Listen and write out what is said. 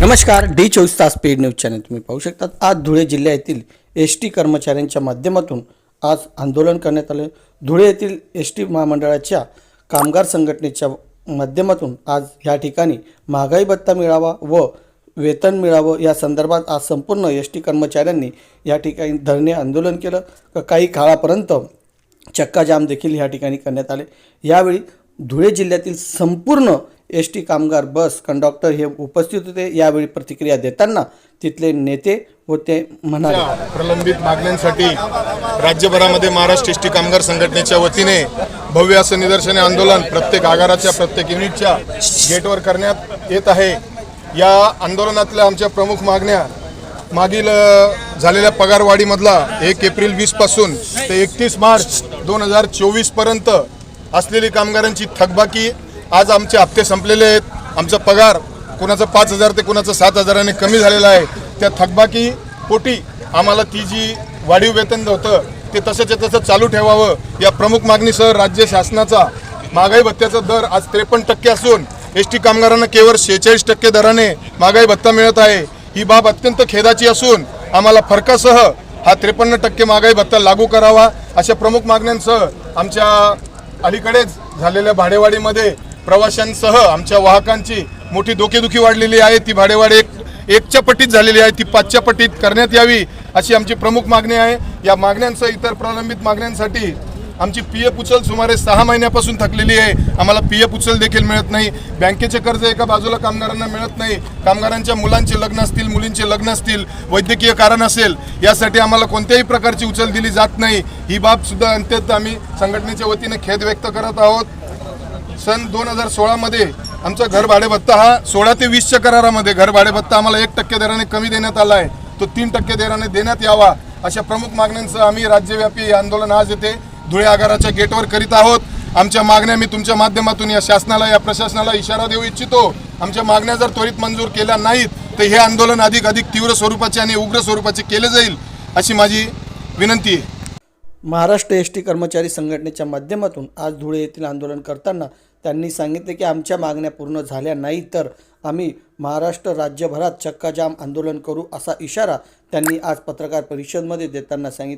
नमस्कार डी चोवीस तास पेड न्यूज चॅनल तुम्ही पाहू शकतात. आज धुळे जिल्ह्यातील एस टी कर्मचाऱ्यांच्या माध्यमातून आज आंदोलन करण्यात आले धुळे येथील एस टी महामंडळाच्या कामगार संघटनेच्या माध्यमातून आज ह्या ठिकाणी महागाई भत्ता मिळावा व वेतन मिळावं या संदर्भात आज संपूर्ण एस टी कर्मचाऱ्यांनी या ठिकाणी धरणे आंदोलन केलं. काही काळापर्यंत चक्काजाम देखील या ठिकाणी करण्यात आले. यावेळी धुळे जिल्ह्यातील संपूर्ण एस टी कामगार बस कंडक्टर हे उपस्थित होते. यावेळी प्रतिक्रिया देताना तिथले नेते होते म्हणाले. प्रलंबित मागण्यांसाठी राज्यभरामध्ये महाराष्ट्र एसटी कामगार संघटनेच्या वतीने भव्य असं निदर्शने आंदोलन प्रत्येक आगाराच्या प्रत्येक युनिटच्या गेटवर करण्यात येत आहे. या आंदोलनातल्या आमच्या प्रमुख मागण्या मागील झालेल्या पगारवाढीमधला एक एप्रिल वीसपासून ते एकतीस मार्च दोन हजार चोवीसपर्यंत असलेली कामगारांची थकबाकी आज आमचे हप्ते संपलेले आहेत. आमचा पगार कुणाचं पाच हजार ते कुणाचं सात हजाराने कमी झालेला आहे. त्या थकबाकी पोटी आम्हाला ती जी वाढीव वेतन होतं ते तसंच्या तसं चालू ठेवावं. या प्रमुख मागणीसह राज्य शासनाचा महागाई भत्त्याचा दर आज त्रेपन्न टक्के असून एस टी कामगारांना केवळ शेहेचाळीस टक्के दराने महागाई भत्ता मिळत आहे. ही बाब अत्यंत खेदाची असून आम्हाला फरकासह हा त्रेपन्न टक्के महागाई भत्ता लागू करावा अशा प्रमुख मागण्यांसह आमच्या अलीकडेच झालेल्या भाडेवाढीमध्ये प्रवाशांसह आमच्या वाहकांची मोठी डोकेदुखी वाढलेली आहे. ती भाडेवाढी एक एकच्या पटीत झालेली आहे. ती पाचच्या पटीत करण्यात यावी अशी आमची प्रमुख मागणी आहे. या मागण्यांसह इतर प्रलंबित मागण्यांसाठी आमची पी एफ उचल सुमारे सहा महिन्यापासून थकलेली आहे. आम्हाला पी एफ उचल देखील मिळत नाही. बँकेचे कर्ज एका बाजूला कामगारांना मिळत नाही. कामगारांच्या मुलांचे लग्न असतील मुलींचे लग्न असतील वैद्यकीय कारण असेल यासाठी आम्हाला कोणत्याही प्रकारची उचल दिली जात नाही. ही बाब सुद्धा आम्ही संघटनेच्या वतीने खेद व्यक्त करत आहोत. सन दोन हजार सोळामध्ये आमचा घर भाडेभत्ता हा सोळा ते वीसच्या करारामध्ये घर भाडेभत्ता आम्हाला एक टक्के दराने कमी देण्यात आला आहे. तो तीन टक्के दराने देण्यात यावा अशा प्रमुख मागण्यांचं आम्ही राज्यव्यापी आंदोलन आज येथे धुळे आगाराच्या गेटवर करीत आहोत. आमच्या मागण्या मी तुमच्या माध्यमातून या शासनाला या प्रशासनाला इशारा देऊ इच्छितो. आमच्या मागण्या जर त्वरित मंजूर केल्या नाहीत तर हे आंदोलन अधिक अधिक तीव्र स्वरूपाचे आणि उग्र स्वरूपाचे केले जाईल अशी माझी विनंती आहे. महाराष्ट्र एस टी कर्मचारी संघटनेच्या माध्यमातून आज धुळे येथील आंदोलन करताना त्यांनी सांगितले की आमच्या मागण्या पूर्ण झाल्या नाही तर आम्ही महाराष्ट्र राज्यभरात चक्काजाम आंदोलन करू असा इशारा त्यांनी आज पत्रकार परिषदमध्ये देताना सांगितलं.